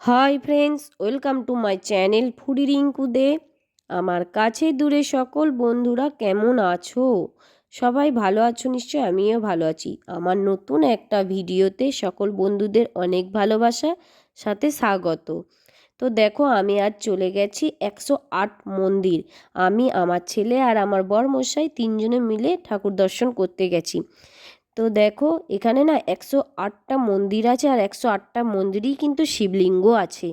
Hi friends welcome to my channel foodie Rinku Dey আমার কাছে দূরে সকল বন্ধুরা কেমন আছো? সবাই ভালো আছো নিশ্চয় আমিও ভালো আছি। আমার নতুন একটা ভিডিওতে সকল বন্ধুদের অনেক ভালোবাসা, সাথে স্বাগত। তো দেখো, আমি আজ চলে গেছি একশো আট মন্দির। আমি, আমার ছেলে আর আমার বর মশাই তিনজনে মিলে ঠাকুর দর্শন করতে গেছি। তো দেখো, এখানে না একশো আটটা মন্দির আছে আর একশো আটটা মন্দিরেই কিন্তু শিবলিঙ্গ আছে।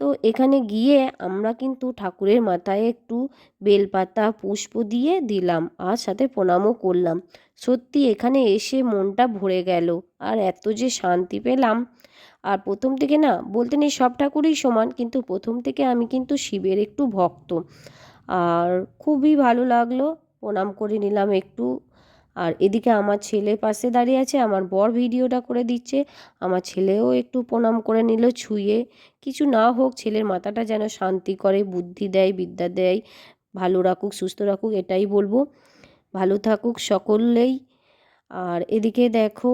তো এখানে গিয়ে আমরা কিন্তু ঠাকুরের মাথায় একটু বেলপাতা, পুষ্প দিয়ে দিলাম আর সাথে প্রণামও করলাম। সত্যি এখানে এসে মনটা ভরে গেল আর এত যে শান্তি পেলাম। আর প্রথম থেকে না, বলতে নেই সব ঠাকুরই সমান, কিন্তু প্রথম থেকে আমি কিন্তু শিবের একটু ভক্ত। আর খুবই ভালো লাগল, প্রণাম করে নিলাম একটু। আর এদিকে আমার ছেলে পাশে দাঁড়িয়ে আছে, আমার বর ভিডিওটা করে দিচ্ছে। আমার ছেলেও একটু প্রণাম করে নিল, ছুঁয়ে। কিছু না হোক, ছেলের মাথাটা যেন শান্তি করে, বুদ্ধি দেয়, বিদ্যা দেয়, ভালো রাখুক, সুস্থ রাখুক, এটাই বলব। ভালো থাকুক সকলেই। আর এদিকে দেখো,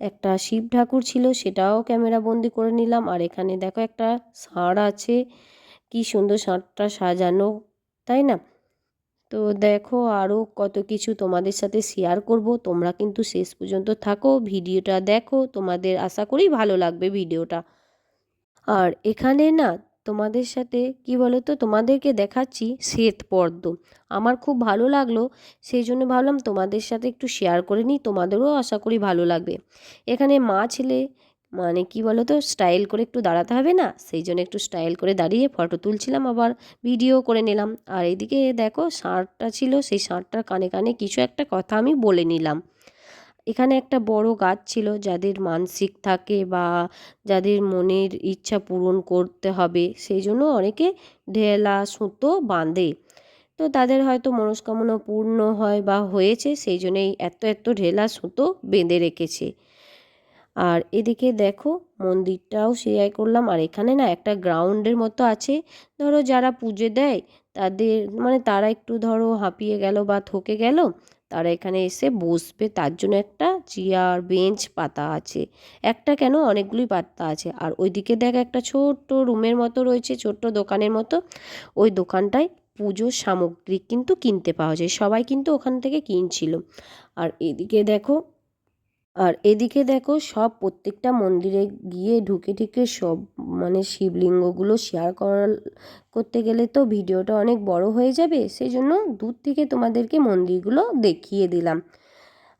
একটা শিব ঠাকুর ছিল, সেটাও ক্যামেরা বন্দি করে নিলাম। আর এখানে দেখো একটা ষাঁড় আছে, কি সুন্দর ষাঁড়টা সাজানো, তাই না? তো দেখো আরও কত কিছু তোমাদের সাথে শেয়ার করব। তোমরা কিন্তু শেষ পর্যন্ত থাকো, ভিডিওটা দেখো, তোমাদের আশা করি ভালো লাগবে ভিডিওটা। আর এখানে না তোমাদের সাথে, কি বলো তো তোমাদেরকে দেখাচ্ছি শ্বেত পদ্ম আমার খুব ভালো লাগল সেই জন্য ভাবলাম তোমাদের সাথে একটু শেয়ার করে নিই, তোমাদেরও আশা করি ভালো লাগবে। এখানে মা ছেলে মানে কি বলো তো স্টাইল করে একটু দাঁড়াতে হবে না? সেই জন্য একটু স্টাইল করে দাঁড়িয়ে ফটো তুলছিলাম, আবার ভিডিও করে নিলাম। আর এদিকে দেখো ষাঁড়টা ছিল, সেই ষাঁড়টার কানে কানে কিছু একটা কথা আমি বলে নিলাম। এখানে একটা বড় গাছ ছিল, যাদের মানসিক থাকে বা যাদের মনের ইচ্ছা পূরণ করতে হবে, সেই জন্য অনেকে ঢেলা সুতো বাঁধে। তো তাদের হয়তো মনস্কামনা পূর্ণ হয় বা হয়েছে, সেই জন্যই এত এত ঢেলা সুতো বেঁধে রেখেছে। আর এদিকে দেখো, মন্দিরটাও শেয়ার করলাম। আর এখানে না একটা গ্রাউন্ডের মতো আছে। ধরো যারা পুজো দেয়, তাদের মানে তারা একটু ধরো হাঁপিয়ে গেল বা থকে গেল, তারা এখানে এসে বসবে। তার জন্য একটা চেয়ার, বেঞ্চ, পাতা আছে। একটা কেন অনেকগুলি পাতা আছে। আর ওইদিকে দেখ একটা ছোট্ট রুমের মতো রয়েছে, ছোট্ট দোকানের মতো। ওই দোকানটায় পুজোর সামগ্রী কিন্তু কিনতে পাওয়া যায়। সবাই কিন্তু ওখান থেকে কিনছিল। আর এদিকে দেখো আর এদিকে দেখো সব প্রত্যেকটা মন্দিরে গিয়ে ঢুকে ঢুকে সব মানে শিবলিঙ্গগুলো শেয়ার করার করতে গেলে তো ভিডিওটা অনেক বড় হয়ে যাবে সেই জন্য দূর থেকে তোমাদেরকে মন্দিরগুলো দেখিয়ে দিলাম।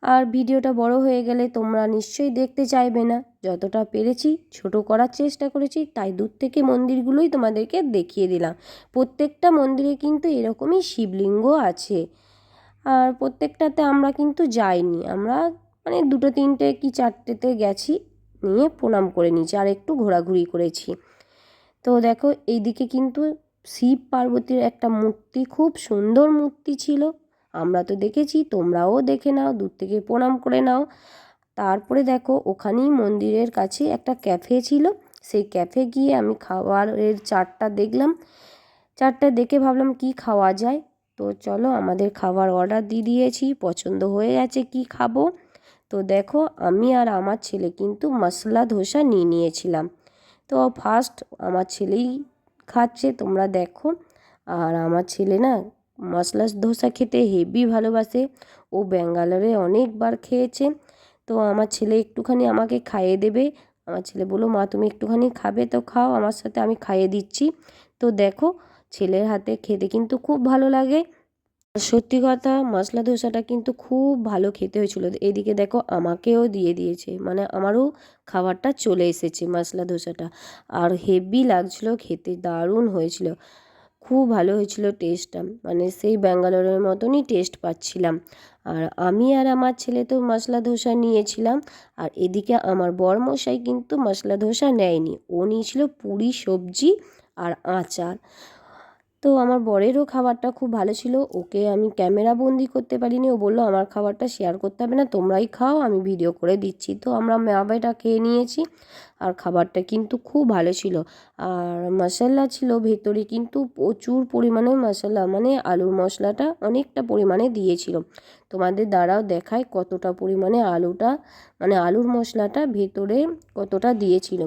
আর ভিডিওটা বড় হয়ে গেলে তোমরা নিশ্চয়ই দেখতে চাইবে না, যতটা পেরেছি ছোট করার চেষ্টা করেছি তাই দূর থেকে মন্দিরগুলোই তোমাদেরকে দেখিয়ে দিলাম। প্রত্যেকটা মন্দিরে কিন্তু এরকমই শিবলিঙ্গ আছে, আর প্রত্যেকটাতে আমরা কিন্তু যাইনি, আমরা মানে দুটো তিনটে কি চারটেতে গেছি, নিয়ে প্রণাম করে নিয়েছি আর একটু ঘোরাঘুরি করেছি। তো দেখো এইদিকে কিন্তু শিব পার্বতীর একটা মূর্তি, খুব সুন্দর মূর্তি ছিল। আমরা তো দেখেছি, তোমরাও দেখে নাও, দূর থেকে প্রণাম করে নাও। তারপরে দেখো ওখানেই মন্দিরের কাছে একটা ক্যাফে ছিল। সেই ক্যাফে গিয়ে আমি খাবারের চারটা দেখলাম। চারটা দেখে ভাবলাম কি খাওয়া যায়। তো চলো আমাদের খাবার অর্ডার দিয়ে দিয়েছি, পছন্দ হয়ে গেছে কি খাব। তো দেখো, আমি আর আমার ছেলে কিন্তু মশলা ধোসা নিয়ে নিয়েছিলাম। তো ফার্স্ট আমার ছেলেই খাচ্ছে, তোমরা দেখো। আর আমার ছেলে না মশলা ধোসা খেতে হেভি ভালোবাসে। ও ব্যাঙ্গালোরে অনেকবার খেয়েছে। তো আমার ছেলে একটুখানি আমাকে খাইয়ে দেবে। আমার ছেলে বলল, মা, তুমি একটুখানি খাবে তো খাও, আমার সাথে আমি খাইয়ে দিচ্ছি। তো দেখো, ছেলের হাতে খেতে কিন্তু খুব ভালো লাগে। সত্যি কথা, মশলা ধোসাটা কিন্তু খুব ভালো খেতে হয়েছিল। এদিকে দেখো আমাকেও দিয়ে দিয়েছে মানে আমারও খাবারটা চলে এসেছে মশলা ধোসাটা। আর হেভি লাগছিল খেতে, দারুণ হয়েছিল। খুব ভালো হয়েছিল টেস্টটা মানে সেই ব্যাঙ্গালোরের মতনই টেস্ট পাচ্ছিলাম। আর আমি আর আমার ছেলে তো মশলা ধোসা নিয়েছিলাম, আর এদিকে আমার বর মশাই কিন্তু মশলা ধোসা নেয়নি। ও নিয়েছিল পুরি, সবজি আর আচার। তো আমার বরেরও খাবারটা খুব ভালো ছিল। ওকে আমি ক্যামেরা বন্দি করতে পারিনি। ও বলল, আমার খাবারটা শেয়ার করতে হবে না, তোমরাই খাও, আমি ভিডিও করে দিচ্ছি। তো আমরা মাবেটা খেয়ে নিয়েছি আর খাবারটা কিন্তু খুব ভালো ছিল। আর মশলা ছিল ভেতরে কিন্তু প্রচুর পরিমাণে মশলা মানে আলুর মশলাটা অনেকটা পরিমাণে দিয়েছিল। তোমাদের দ্বারাও দেখায় কতটা পরিমাণে আলুটা মানে আলুর মশলাটা ভেতরে কতটা দিয়েছিল।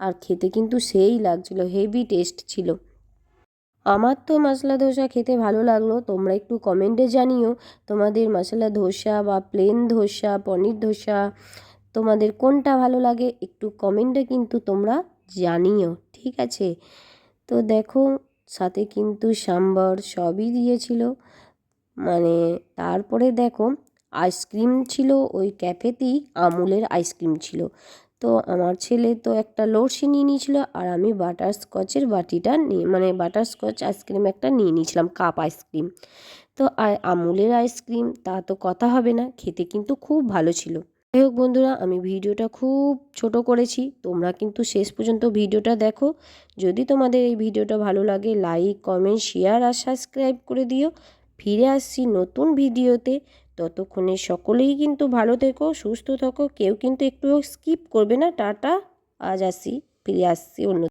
আর খেতে কিন্তু সেই লাগছিল হেভি টেস্ট ছিল। আমার তো মশলা ধোসা খেতে ভালো লাগল। তোমরা একটু কমেন্টে জানিও তোমাদের মশলা ধোসা বা প্লেন ধোসা, পনির ধোসা তোমাদের কোনটা ভালো লাগে? একটু কমেন্টে কিন্তু তোমরা জানিও, ঠিক আছে? তো দেখো, সাথে কিন্তু সাম্বার সবই দিয়েছিল। মানে তারপরে দেখো আইসক্রিম ছিল, ওই ক্যাফেতেই আমুলের আইসক্রিম ছিল। তো আমার ছেলে তো একটা লস্যি নিয়ে নিয়েছিল আর আমি বাটার স্কচের বাটিটা নিয়ে মানে বাটার স্কচ আইসক্রিম একটা নিয়ে নিয়েছিলাম কাপ আইসক্রিম তো আর আমুলের আইসক্রিম তা তো কথা হবে না, খেতে কিন্তু খুব ভালো ছিল। যাই হোক বন্ধুরা, আমি ভিডিওটা খুব ছোট করেছি, তোমরা কিন্তু শেষ পর্যন্ত ভিডিওটা দেখো। যদি তোমাদের এই ভিডিওটা ভালো লাগে লাইক কমেন্ট শেয়ার আর সাবস্ক্রাইব করে দিও। ফিরে আসছি নতুন ভিডিওতে। ততক্ষণে সকলেই কিন্তু ভালো থেকো, সুস্থ থাকো, কেউ কিন্তু একটু স্কিপ করবে না। টাটা, আজ আসি, ফিরে আসছি অন্য